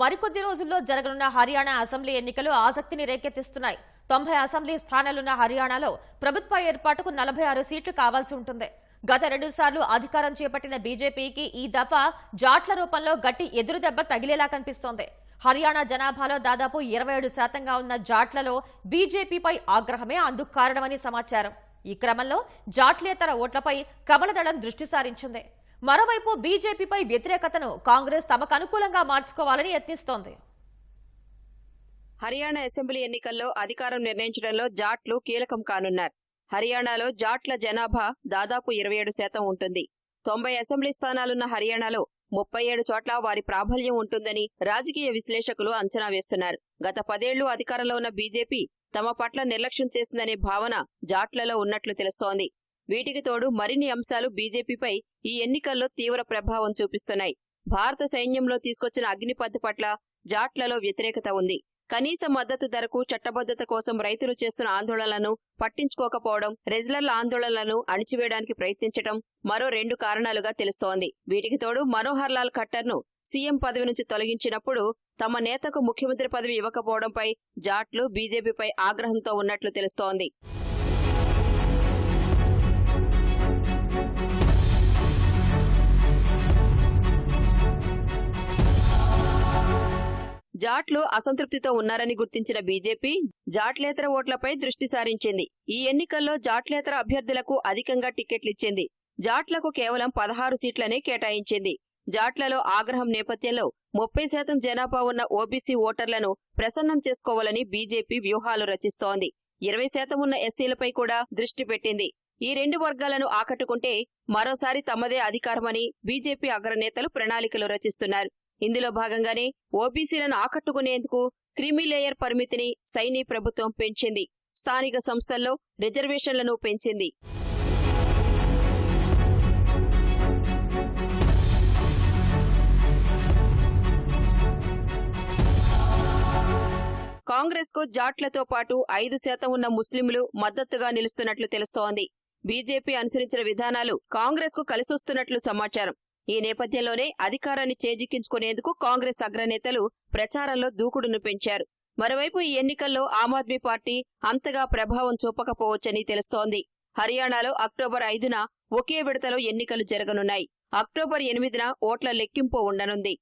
మరికొద్ది రోజుల్లో జరగనున్న హర్యానా అసెంబ్లీ ఎన్నికలు ఆసక్తిని రేకెత్తిస్తున్నాయి. తొంభై అసెంబ్లీ స్థానాలున్న హర్యానాలో ప్రభుత్వ ఏర్పాటుకు నలభై ఆరు సీట్లు కావాల్సి ఉంటుంది. గత రెండుసార్లు అధికారం చేపట్టిన బీజేపీకి ఈ దఫా జాట్ల రూపంలో గట్టి ఎదురుదెబ్బ తగిలేలా కనిపిస్తోంది. హర్యానా జనాభాలో దాదాపు ఇరవై ఏడు శాతంగా ఉన్న జాట్లలో బీజేపీపై ఆగ్రహమే అందుకు కారణమని సమాచారం. ఈ క్రమంలో జాట్లేతర ఓట్లపై కమలదళం దృష్టి సారించింది. మరోవైపు బీజేపీపై వ్యతిరేకతను కాంగ్రెస్ తమకు అనుకూలంగా మార్చుకోవాలని యత్నిస్తోంది. హర్యానా అసెంబ్లీ ఎన్నికల్లో అధికారం నిర్ణయించడంలో జాట్లు కీలకం కానున్నారు. హర్యానాలో జాట్ల జనాభా దాదాపు ఇరవై ఏడు శాతం ఉంటుంది. తొంభై అసెంబ్లీ స్థానాలున్న హర్యానాలో ముప్పై ఏడు చోట్ల వారి ప్రాబల్యం ఉంటుందని రాజకీయ విశ్లేషకులు అంచనా వేస్తున్నారు. గత పదేళ్ళు అధికారంలో ఉన్న బీజేపీ తమ పట్ల నిర్లక్ష్యం చేసిందనే భావన జాట్లలో ఉన్నట్లు తెలుస్తోంది. వీటికి తోడు మరిన్ని అంశాలు బీజేపీపై ఈ ఎన్నికల్లో తీవ్ర ప్రభావం చూపిస్తున్నాయి. భారత సైన్యంలో తీసుకొచ్చిన అగ్నిపథ్ పట్ల జాట్లలో వ్యతిరేకత ఉంది. కనీస మద్దతు ధరకు చట్టబద్ధత కోసం రైతులు చేస్తున్న ఆందోళనలను పట్టించుకోకపోవడం రెజ్లర్ల ఆందోళనలను అణిచివేయడానికి ప్రయత్నించడం మరో రెండు కారణాలుగా తెలుస్తోంది. వీటికి తోడు మనోహర్ లాల్ ఖట్టర్ను సీఎం పదవి నుంచి తొలగించినప్పుడు తమ నేతకు ముఖ్యమంత్రి పదవి ఇవ్వకపోవడంపై జాట్లు బీజేపీపై ఆగ్రహంతో ఉన్నట్లు తెలుస్తోంది. జాట్లు అసంతృప్తితో ఉన్నారని గుర్తించిన బీజేపీ జాట్లేతర ఓట్లపై దృష్టి సారించింది. ఈ ఎన్నికల్లో జాట్లేతర అభ్యర్థులకు అధికంగా టికెట్లిచ్చింది జాట్లకు కేవలం పదహారు సీట్లనే కేటాయించింది. జాట్లలో ఆగ్రహం నేపథ్యంలో ముప్పై శాతం జనాభా ఉన్న ఓబీసీ ఓటర్లను ప్రసన్నం చేసుకోవాలని బీజేపీ వ్యూహాలు రచిస్తోంది. ఇరవై శాతం ఉన్న ఎస్సీలపై కూడా దృష్టి పెట్టింది. ఈ రెండు వర్గాలను ఆకట్టుకుంటే మరోసారి తమదే అధికారమని బీజేపీ అగ్రనేతలు ప్రణాళికలు రచిస్తున్నారు. ఇందులో భాగంగానే ఓబీసీలను ఆకట్టుకునేందుకు క్రిమిలేయర్ పరిమితిని సైనీ ప్రభుత్వం పెంచింది. స్థానిక సంస్థల్లో రిజర్వేషన్లను పెంచింది. కాంగ్రెస్కు జాట్లతో పాటు ఐదు శాతం ఉన్న ముస్లింలు మద్దతుగా నిలుస్తున్నట్లు తెలుస్తోంది. బీజేపీ అనుసరించిన విధానాలు కాంగ్రెస్కు కలిసొస్తున్నట్లు సమాచారం. ఈ నేపథ్యంలోనే అధికారాన్ని చేజిక్కించుకునేందుకు కాంగ్రెస్ అగ్రనేతలు ప్రచారంలో దూకుడును పెంచారు. మరోవైపు ఈ ఎన్నికల్లో ఆమ్ ఆద్మీ పార్టీ అంతగా ప్రభావం చూపకపోవచ్చని తెలుస్తోంది. హర్యానాలో అక్టోబర్ ఐదున ఒకే విడతలో ఎన్నికలు జరగనున్నాయి. అక్టోబర్ ఎనిమిదిన ఓట్ల లెక్కింపు ఉండనుంది.